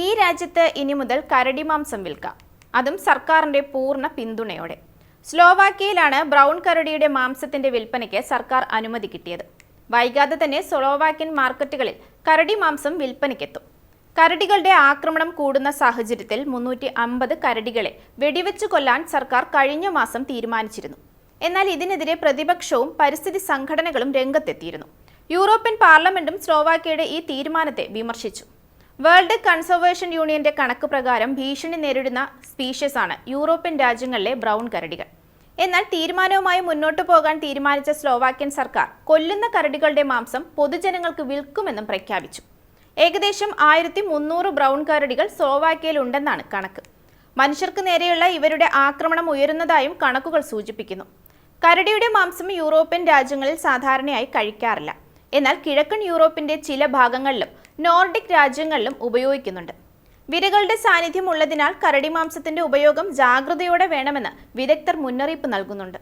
ഈ രാജ്യത്ത് ഇനി മുതൽ കരടി മാംസം വിൽക്കാം. അതും സർക്കാരിന്റെ പൂർണ പിന്തുണയോടെ. സ്ലോവാക്യയിലാണ് ബ്രൗൺ കരടിയുടെ മാംസത്തിന്റെ വിൽപ്പനയ്ക്ക് സർക്കാർ അനുമതി കിട്ടിയത്. വൈകാതെ തന്നെ സ്ലോവാക്യൻ മാർക്കറ്റുകളിൽ കരടി മാംസം വിൽപ്പനയ്ക്കെത്തും. കരടികളുടെ ആക്രമണം കൂടുന്ന സാഹചര്യത്തിൽ മുന്നൂറ്റി അമ്പത് കരടികളെ വെടിവെച്ചു കൊല്ലാൻ സർക്കാർ കഴിഞ്ഞ മാസം തീരുമാനിച്ചിരുന്നു. എന്നാൽ ഇതിനെതിരെ പ്രതിപക്ഷവും പരിസ്ഥിതി സംഘടനകളും രംഗത്തെത്തിയിരുന്നു. യൂറോപ്യൻ പാർലമെന്റും സ്ലോവാക്യയുടെ ഈ തീരുമാനത്തെ വിമർശിച്ചു. വേൾഡ് കൺസർവേഷൻ യൂണിയന്റെ കണക്ക് പ്രകാരം ഭീഷണി നേരിടുന്ന സ്പീഷ്യസ് ആണ് യൂറോപ്യൻ രാജ്യങ്ങളിലെ ബ്രൗൺ കരടികൾ. എന്നാൽ തീരുമാനവുമായി മുന്നോട്ടു പോകാൻ തീരുമാനിച്ച സ്ലോവാക്യൻ സർക്കാർ കൊല്ലുന്ന കരടികളുടെ മാംസം പൊതുജനങ്ങൾക്ക് വിൽക്കുമെന്നും പ്രഖ്യാപിച്ചു. ഏകദേശം ആയിരത്തി മുന്നൂറ് ബ്രൗൺ കരടികൾ സ്ലോവാക്യയിൽ ഉണ്ടെന്നാണ് കണക്ക്. മനുഷ്യർക്ക് നേരെയുള്ള ഇവരുടെ ആക്രമണം ഉയരുന്നതായും കണക്കുകൾ സൂചിപ്പിക്കുന്നു. കരടിയുടെ മാംസം യൂറോപ്യൻ രാജ്യങ്ങളിൽ സാധാരണയായി കഴിക്കാറില്ല. എന്നാൽ കിഴക്കൻ യൂറോപ്പിന്റെ ചില ഭാഗങ്ങളിലും നോർഡിക് രാജ്യങ്ങളിലും ഉപയോഗിക്കുന്നുണ്ട്. വിരകളുടെ സാന്നിധ്യം ഉള്ളതിനാൽ കരടി മാംസത്തിന്റെ ഉപയോഗം ജാഗ്രതയോടെ വേണമെന്ന് വിദഗ്ധർ മുന്നറിയിപ്പ് നൽകുന്നുണ്ട്.